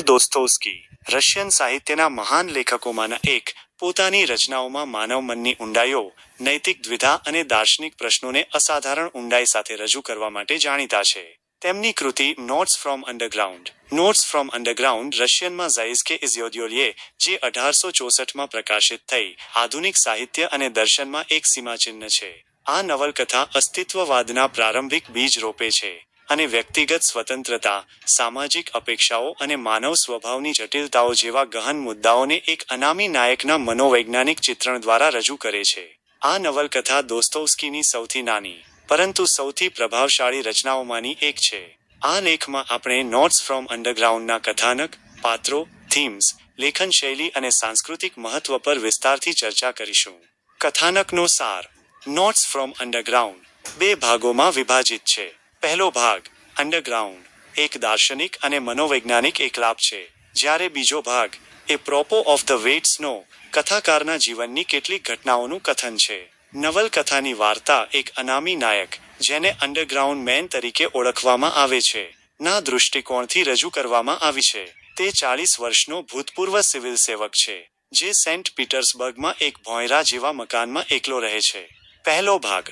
દોસ્તોવ્સ્કી, Russian સાહિત્યના મહાન લેખકોમાંના એક, પોતાની રચનાઓમાં માનવ મનની ઊંડાઈઓ, નૈતિક દ્વિધા અને દાર્શનિક પ્રશ્નોને અસાધારણ ઊંડાઈ સાથે રજૂ કરવા માટે જાણીતા છે. તેમની કૃતિ notes from underground notes from underground રશિયનમાં ઝાઇસ્કે ઇઝયોદ્યોલિયે જે અઢારસો ચોસઠમાં પ્રકાશિત થઈ, આધુનિક સાહિત્ય અને દર્શનમાં એક સીમાચિહ્ન છે. આ નવલકથા અસ્તિત્વવાદના પ્રારંભિક બીજ રોપે છે. અને વ્યક્તિગત સ્વતંત્રતા, સામાજિક અપેક્ષાઓ અને માનવ સ્વભાવની જટિલતાઓ જેવા ગહન મુદ્દાઓને એક અનામી નાયકના મનોવૈજ્ઞાનિક ચિત્રણ દ્વારા રજૂ કરે છે. આ નવલકથા દોસ્તોવ્સ્કીની સૌથી નાની, પરંતુ સૌથી પ્રભાવશાળી રચનાઓમાંની એક છે. આ લેખમાં આપણે નોટ્સ ફ્રોમ અંડરગ્રાઉન્ડના કથાનક, પાત્રો થીમ્સ લેખન શૈલી અને સાંસ્કૃતિક મહત્વ પર વિસ્તારથી ચર્ચા કરીશું. કથાનકનો સાર નોટ્સ ફ્રોમ અંડરગ્રાઉન્ડ બે ભાગોમાં વિભાજિત છે. પહેલો ભાગ અંડરગ્રાઉન્ડ એક દાર્શનિક અને મનોવૈજ્ઞાનિક એકલાપ છે. જ્યારે બીજો ભાગ, એ પ્રોપો ઓફ ધ વેટ્સનો કથાકારના જીવનની કેટલીક ઘટનાઓનું કથન છે. નવલકથાની વાર્તા એક અનામી નાયક, જેને અંડરગ્રાઉન્ડ મેન તરીકે ઓળખવામાં આવે છે. ના દૃષ્ટિકોણથી રજૂ કરવામાં આવી છે. તે ચાળીસ વર્ષનો ભૂતપૂર્વ સિવિલ સેવક છે, જે સેન્ટ પીટર્સબર્ગમાં એક ભોંયરા જેવા મકાનમાં એકલો રહે છે. પહેલો ભાગ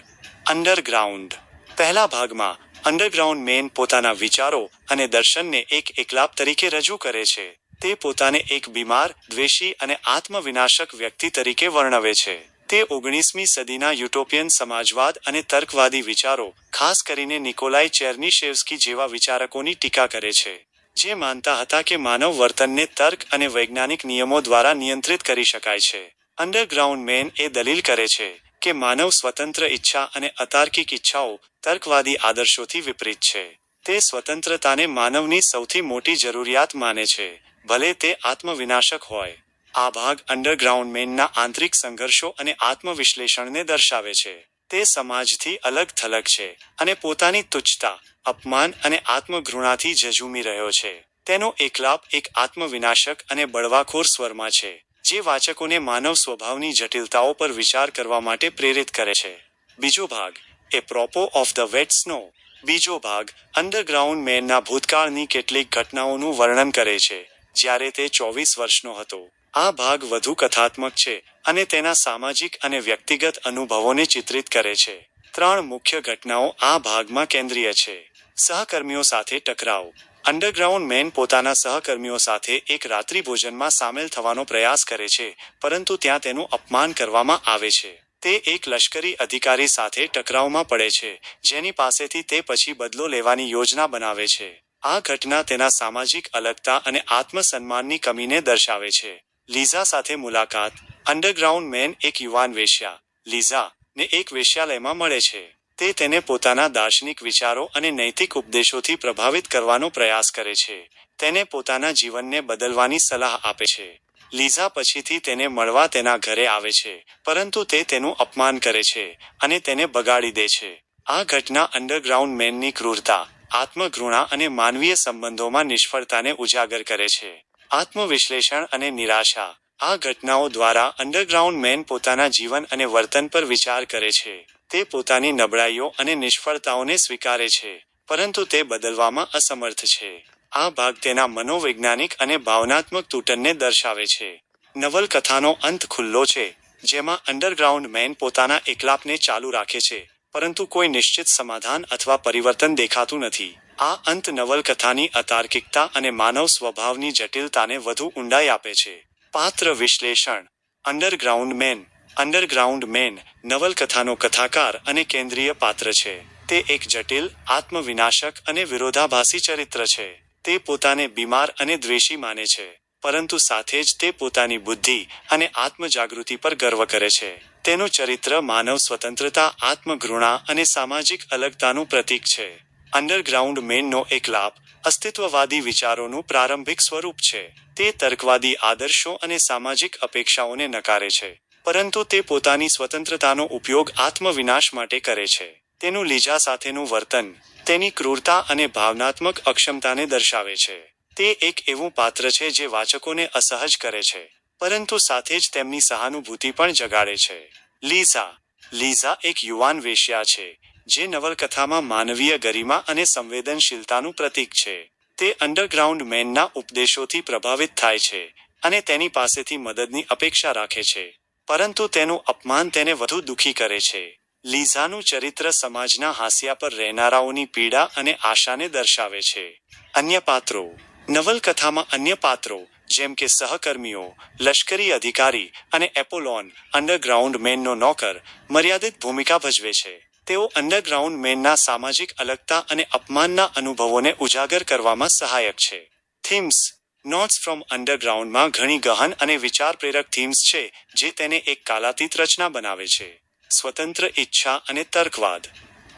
અંડરગ્રાઉન્ડ પહેલા ભાગમાં અંડરગ્રાઉન્ડ મેન પોતાના વિચારો અને દર્શનને એક એકલાપ તરીકે રજૂ કરે છે. તે પોતાને એક બીમાર, દ્વેષી અને આત્મવિનાશક વ્યક્તિ તરીકે વર્ણવે છે. તે ઓગણીસમી સદીના યુટોપિયન સમાજવાદ અને તર્કવાદી વિચારો, ખાસ કરીને નિકોલાઈ ચેર્નીશેવ્સ્કી જેવા વિચારકોની ટીકા કરે છે, જે માનતા હતા કે માનવ વર્તનને તર્ક અને વૈજ્ઞાનિક નિયમો દ્વારા નિયંત્રિત કરી શકાય છે. અંડરગ્રાઉન્ડ મેન એ દલીલ કરે છે કે માનવ સ્વતંત્ર ઈચ્છા અને અતાર્કિક ઈચ્છાઓ તર્કવાદી આદર્શોથી વિપરીત છે. તે સ્વતંત્રતાને માનવની સૌથી મોટી જરૂરિયાત માને છે, ભલે તે આત્મવિનાશક હોય. આ ભાગ અંડરગ્રાઉન્ડ મેનના આંતરિક સંઘર્ષો અને આત્મવિશ્લેષણને દર્શાવે છે. તે સમાજથી અલગ થલગ છે અને પોતાની તુચ્છતા, અપમાન અને આત્મઘૃણાથી ઝઝૂમી રહ્યો છે. તેનો એકલાપ એક આત્મવિનાશક અને બળવાખોર સ્વરમાં છે. જે વાચકોને માનવ સ્વભાવની જટિલતાઓ પર વિચાર કરવા માટે પ્રેરિત કરે છે. બીજો ભાગ, a propos of the wet snow. બીજો ભાગ, અંડરગ્રાઉન્ડ મેનના ભૂતકાળની કેટલીક ઘટનાઓનું વર્ણન કરે છે, જ્યારે તે ચોવીસ વર્ષનો હતો. આ ભાગ વધુ કથાત્મક છે અને તેના સામાજિક અને વ્યક્તિગત અનુભવોને ચિત્રિત કરે છે. ત્રણ મુખ્ય ઘટનાઓ આ ભાગમાં કેન્દ્રીય છે. સહકર્મીઓ સાથે ટકરાવ. અંડરગ્રાઉન્ડ મેન પોતાના સહકર્મીઓ સાથે એક રાત્રિભોજનમાં સામેલ થવાનો પ્રયાસ કરે છે, પરંતુ ત્યાં તેનું અપમાન કરવામાં આવે છે. તે એક લશ્કરી અધિકારી સાથે ટકરાવમાં પડે છે, જેની પાસેથી તે પછી બદલો લેવાની યોજના બનાવે છે. આ ઘટના તેના સામાજિક અલગતા અને આત્મસન્માનની કમીને દર્શાવે છે. લીઝા સાથે મુલાકાત. અંડરગ્રાઉન્ડ મેન એક યુવાન વેશ્યા. લીઝા, ને એક વેશ્યાલયમાં મળે છે. તે તેને પોતાના દાર્શનિક વિચારો અને નૈતિક ઉપદેશોથી પ્રભાવિત કરવાનો પ્રયાસ કરે છે. તેને પોતાના જીવનને બદલવાની સલાહ આપે છે. લીઝા પછીથી તેને મળવા તેના ઘરે આવે છે, પરંતુ તે તેનું અપમાન કરે છે અને તેને બગાડી દે છે. આ ઘટના અંડરગ્રાઉન્ડ મેનની ક્રૂરતા, આત્મઘૃણા અને માનવીય સંબંધોમાં નિષ્ફળતાને ઉજાગર કરે છે. આત્મવિશ્લેષણ અને નિરાશા, આ ઘટનાઓ દ્વારા અંડરગ્રાઉન્ડ મેન પોતાના જીવન અને વર્તન પર વિચાર કરે છે. તે પોતાની નબળાઈઓ અને નિષ્ફળતાઓને સ્વીકારે છે, પરંતુ તે બદલવામાં અસમર્થ છે. આ ભાગ તેના મનોવૈજ્ઞાનિક અને ભાવનાત્મક તૂટનને દર્શાવે છે. નવલકથાનો અંત ખુલ્લો છે, જેમાં અંડરગ્રાઉન્ડ મેન પોતાના એકલાપને ચાલુ રાખે છે, પરંતુ કોઈ નિશ્ચિત સમાધાન અથવા પરિવર્તન દેખાતું નથી. આ અંત નવલકથાની અતાર્કિકતા અને માનવ સ્વભાવની જટિલતાને વધુ ઊંડાઈ આપે છે. પાત્ર વિશ્લેષણ. Underground man. અંડરગ્રાઉન્ડ મેન નવલકથાનો કથાકાર અને કેન્દ્રીય પાત્ર છે. તે એક જટિલ, આત્મવિનાશક અને વિરોધાભાસી ચરિત્ર છે. તે પોતાને બીમાર અને દ્વેષી માને છે. પરંતુ સાથે જ તે પોતાની બુદ્ધિ અને આત્મજાગૃતિ પર ગર્વ કરે છે. તેનું ચરિત્ર માનવ સ્વતંત્રતા, આત્મઘૃણા અને સામાજિક અલગતાનું પ્રતીક છે. અંડરગ્રાઉન્ડ મેનનો એક લાભ, અસ્તિત્વવાદી વિચારોનું પ્રારંભિક સ્વરૂપ છે. તે તર્કવાદી આદર્શો અને સામાજિક અપેક્ષાઓને નકારે છે. પરંતુ તે પોતાની સ્વતંત્રતાનો ઉપયોગ આત્મવિનાશ માટે કરે છે. તેનું લીજા સાથેનું વર્તન, તેની ક્રૂરતા અને ભાવનાત્મક અક્ષમતાને દર્શાવે છે. તે એક એવું પાત્ર છે જે વાચકોને અસહજ કરે છે, પરંતુ સાથે જ તેમની સહાનુભૂતિ પણ જગાડે છે. લીઝા લીઝા એક યુવાન વેશ્યા છે, જે નવલકથામાં માનવીય ગરિમા અને સંવેદનશીલતાનું પ્રતીક છે. તે અંડરગ્રાઉન્ડ મેનના ઉપદેશોથી પ્રભાવિત થાય છે અને તેની પાસેથી મદદની અપેક્ષા રાખે છે. પરંતુ તેનું અપમાન તેને વધુ દુઃખી કરે છે. લીઝાનું ચરિત્ર સમાજના હાંસિયા પર રહેનારાઓની પીડા અને આશાને દર્શાવે છે. અન્ય પાત્રો. નવલકથામાં અન્ય પાત્રો, જેમ કે સહકર્મીઓ, લશ્કરી અધિકારી અને એપોલોન અંડરગ્રાઉન્ડ મેનનો નોકર, મર્યાદિત ભૂમિકા ભજવે છે. તેઓ અંડરગ્રાઉન્ડ મેનના સામાજિક અલગતા અને અપમાનના અનુભવોને ઉજાગર કરવામાં સહાયક છે. થીમ્સ. નોટ્સ ફ્રોમ અંડરગ્રાઉન્ડમાં ઘણી ગહન અને વિચાર પ્રેરક થીમ્સ છે, જે તેને એક કાલાતીત રચના બનાવે છે. સ્વતંત્ર ઈચ્છા અને તર્કવાદ.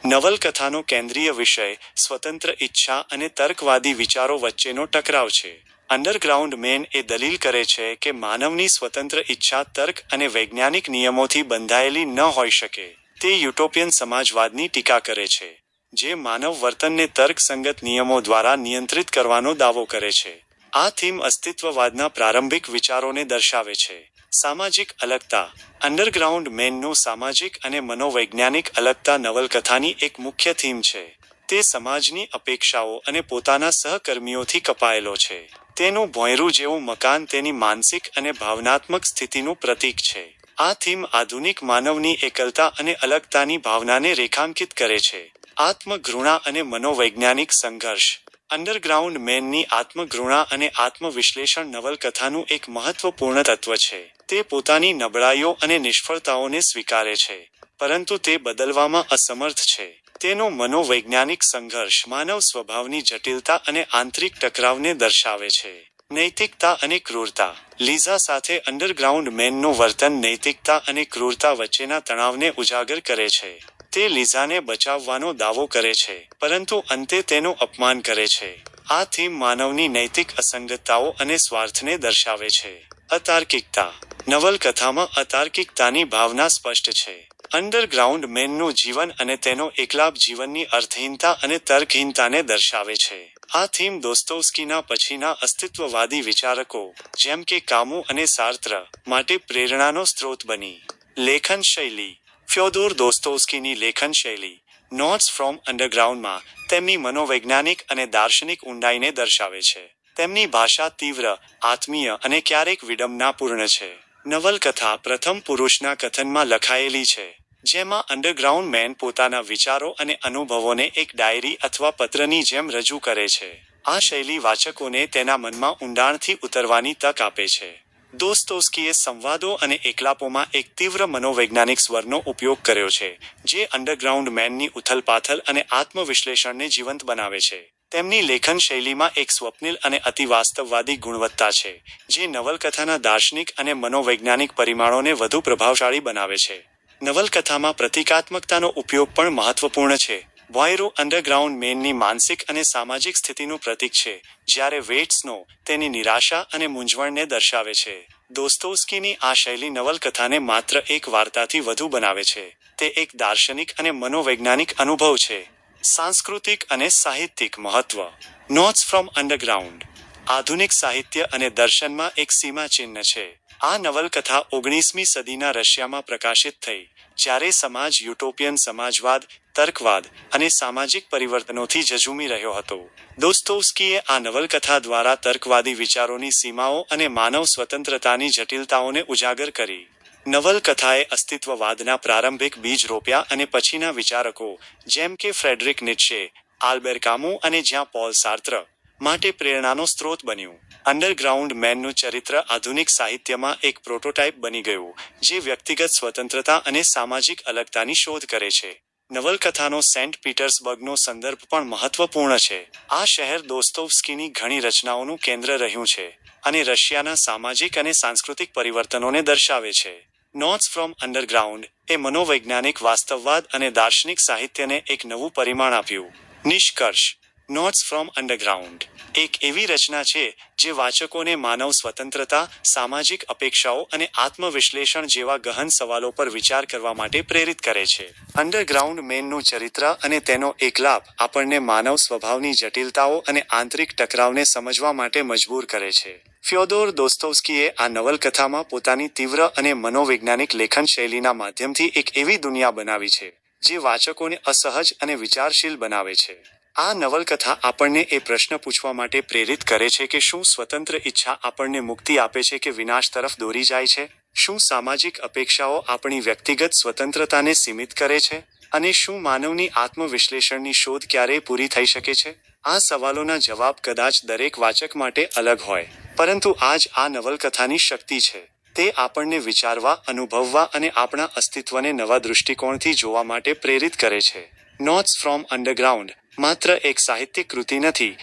નવલકથાનો કેન્દ્રીય વિષય, સ્વતંત્ર ઈચ્છા અને તર્કવાદી વિચારો વચ્ચેનો ટકરાવ છે. અંડરગ્રાઉન્ડ મેન એ દલીલ કરે છે કે માનવની સ્વતંત્ર ઈચ્છા, તર્ક અને વૈજ્ઞાનિક નિયમોથી બંધાયેલી ન હોઈ શકે. તે યુટોપિયન સમાજવાદની ટીકા કરે છે, જે માનવ વર્તનને તર્કસંગત નિયમો દ્વારા નિયંત્રિત કરવાનો દાવો કરે છે. આ થીમ અસ્તિત્વવાદના પ્રારંભિક વિચારોને દર્શાવે છે. સામાજિક અલગતા અંડરગ્રાઉન્ડ મેનનું સામાજિક અને મનોવૈજ્ઞાનિક અલગતા નવલકથાની એક મુખ્ય થીમ છે. તે સમાજની અપેક્ષાઓ અને પોતાના સહકર્મીઓથી કપાયેલો છે. તેનું ભોંયરું જેવું મકાન તેની માનસિક અને ભાવનાત્મક સ્થિતિનું પ્રતીક છે. આ થીમ આધુનિક માનવની એકલતા અને અલગતાની ભાવનાને રેખાંકિત કરે છે. આત્મઘૃણા અને મનોવૈજ્ઞાનિક સંઘર્ષ. અંડરગ્રાઉન્ડ મેનની આત્મઘૃણા અને આત્મવિશ્લેષણ નવલકથાનું એક મહત્વપૂર્ણ તત્વ છે. તે પોતાની નબળાઈઓ અને નિષ્ફળતાઓને સ્વીકારે છે, પરંતુ તે બદલવામાં અસમર્થ છે. તેનો મનોવૈજ્ઞાનિક સંઘર્ષ માનવ સ્વભાવની જટિલતા અને આંતરિક ટકરાવને દર્શાવે છે. નૈતિકતા અને ક્રૂરતા. લીઝા સાથે અંડરગ્રાઉન્ડ મેનનું વર્તન નૈતિકતા અને ક્રૂરતા વચ્ચેના તણાવને ઉજાગર કરે છે. તે લીઝાને બચાવવાનો દાવો કરે છે, પરંતુ અંતે તેનું અપમાન કરે છે. આ થીમ માનવની નૈતિક અસંગતતાઓ અને સ્વાર્થને દર્શાવે છે. અતાર્કિકતા. નવલકથામાં અતાર્કિકતાની ભાવના સ્પષ્ટ છે. અંડરગ્રાઉન્ડ મેનનું જીવન અને તેનો એકલાભ જીવનની અર્થહીનતા અને તર્કહીનતાને દર્શાવે છે. આ થીમ દોસ્તોસ્કીના પછીના અસ્તિત્વવાદી વિચારકો, જેમ કે કામુ અને સાર્ત્ર, માટે પ્રેરણાનો સ્ત્રોત બની. લેખન શૈલી ફ્યોદોર દોસ્તોસ્કીની લેખન શૈલી નોટ્સ ફ્રોમ અંડરગ્રાઉન્ડમાં તેમની મનોવૈજ્ઞાનિક અને દાર્શનિક ઊંડાઈને દર્શાવે છે. તેમની ભાષા તીવ્ર, આત્મીય અને ક્યારેક વિડંબનાપૂર્ણ છે. નવલકથા પ્રથમ પુરુષના કથનમાં લખાયેલી છે, જેમાં અંડરગ્રાઉન્ડ મેન પોતાના વિચારો અને અનુભવોને એક ડાયરી અથવા પત્રની જેમ રજૂ કરે છે. આ શૈલી વાચકોને તેના મનમાં ઊંડાણથી ઉતરવાની તક આપે છે. દોસ્તોસ્કીએ સંવાદો અને એકલાપોમાં એક તીવ્ર મનોવૈજ્ઞાનિક સ્વરનો ઉપયોગ કર્યો છે, જે અંડરગ્રાઉન્ડ મેનની ઉથલપાથલ અને આત્મવિશ્લેષણને જીવંત બનાવે છે. તેમની લેખન શૈલીમાં એક સ્વપ્નિલ અને અતિવાસ્તવવાદી ગુણવત્તા છે, જે નવલકથાના દાર્શનિક અને મનોવૈજ્ઞાનિક પરિમાણોને વધુ પ્રભાવશાળી બનાવે છે. નવલકથામાં પ્રતિકાત્મકતાનો ઉપયોગ પણ મહત્વપૂર્ણ છે. વોયરો અંડરગ્રાઉન્ડ મેનની માનસિક અને સામાજિક સ્થિતિનું પ્રતીક છે, જ્યારે વેટ્સનો તેની નિરાશા અને મૂંઝવણને દર્શાવે છે. દોસ્તોસ્કીની આ શૈલી નવલકથાને માત્ર એક વાર્તાથી વધુ બનાવે છે. તે એક દાર્શનિક અને મનોવૈજ્ઞાનિક અનુભવ છે. સાંસ્કૃતિક અને સાહિત્યિક મહત્વ. Notes from underground. આધુનિક સાહિત્ય અને દર્શનમાં એક સીમાચિહ્ન છે. આ નવલકથા ઓગણીસમી સદીના રશિયામાં પ્રકાશિત થઈ, જ્યારે સમાજ યુટોપિયન સમાજવાદ તર્કવાદ અને સામાજિક પરિવર્તનોથી ઝઝૂમી રહ્યો હતો. દોસ્તોવ્સ્કીએ આ નવલકથા દ્વારા તર્કવાદી વિચારોની સીમાઓ અને માનવ સ્વતંત્રતાની જટિલતાઓને ઉજાગર કરી. નવલકથાએ અસ્તિત્વવાદના પ્રારંભિક બીજ રોપ્યા અને પછીના વિચારકો, જેમ કે ફ્રેડરિક નિટ્શે, આલ્બેર કામુ અને જ્યાં પોલ સાર્ત્ર, માટે પ્રેરણાનો સ્ત્રોત બન્યું. અંડરગ્રાઉન્ડ મેનનું ચરિત્ર આધુનિક સાહિત્યમાં એક પ્રોટોટાઇપ બની ગયું, જે વ્યક્તિગત સ્વતંત્રતા અને સામાજિક અલગતાની શોધ કરે છે. નવલકથાનો સેન્ટ પીટર્સબર્ગનો સંદર્ભ પણ મહત્વપૂર્ણ છે. આ શહેર દોસ્તોવસ્કીની ઘણી રચનાઓનું કેન્દ્ર રહ્યું છે અને રશિયાના સામાજિક અને સાંસ્કૃતિક પરિવર્તનોને દર્શાવે છે. નોટ્સ ફ્રોમ અંડરગ્રાઉન્ડ એ મનોવૈજ્ઞાનિક વાસ્તવવાદ અને દાર્શનિક સાહિત્યને એક નવું પરિમાણ આપ્યું. નિષ્કર્ષ નોટ્સ ફ્રોમ અંડરગ્રાઉન્ડ એક એવી રચના છે જે વાચકોને માનવ સ્વતંત્રતા, સામાજિક અપેક્ષાઓ અને આત્મવિશ્લેષણ જેવા ગહન સવાલો પર વિચાર કરવા માટે પ્રેરિત કરે છે. અંડરગ્રાઉન્ડ મેનનું ચરિત્ર અને તેનો એક લાભ આપણને માનવ સ્વભાવની જટિલતાઓ અને આંતરિક ટકરાવને સમજવા માટે મજબૂર કરે છે. ફ્યોદોર દોસ્તોવસ્કીએ આ નવલકથામાં પોતાની તીવ્ર અને મનોવૈજ્ઞાનિક લેખન શૈલીના માધ્યમથી એક એવી દુનિયા બનાવી છે, જે વાચકોને અસહજ અને વિચારશીલ બનાવે છે. આ નવલકથા આપણને એ પ્રશ્ન પૂછવા માટે પ્રેરિત કરે છે કે શું સ્વતંત્ર ઈચ્છા આપણને મુક્તિ આપે છે કે વિનાશ તરફ દોરી જાય છે? શું સામાજિક અપેક્ષાઓ આપણી વ્યક્તિગત સ્વતંત્રતાને સીમિત કરે છે? અને શું માનવની આત્મવિશ્લેષણની શોધ ક્યારેય પૂરી થઈ શકે છે? આ સવાલોના જવાબ કદાચ દરેક વાચક માટે અલગ હોય. પરંતુ આજ આ નવલકથાની શક્તિ છે. તે આપણને વિચારવા, અનુભવવા અને આપણા અસ્તિત્વને નવા દૃષ્ટિકોણથી જોવા માટે પ્રેરિત કરે છે. નોટ્સ ફ્રોમ અંડરગ્રાઉન્ડ માત્ર એક સાહિત્યિક કૃતિ નથી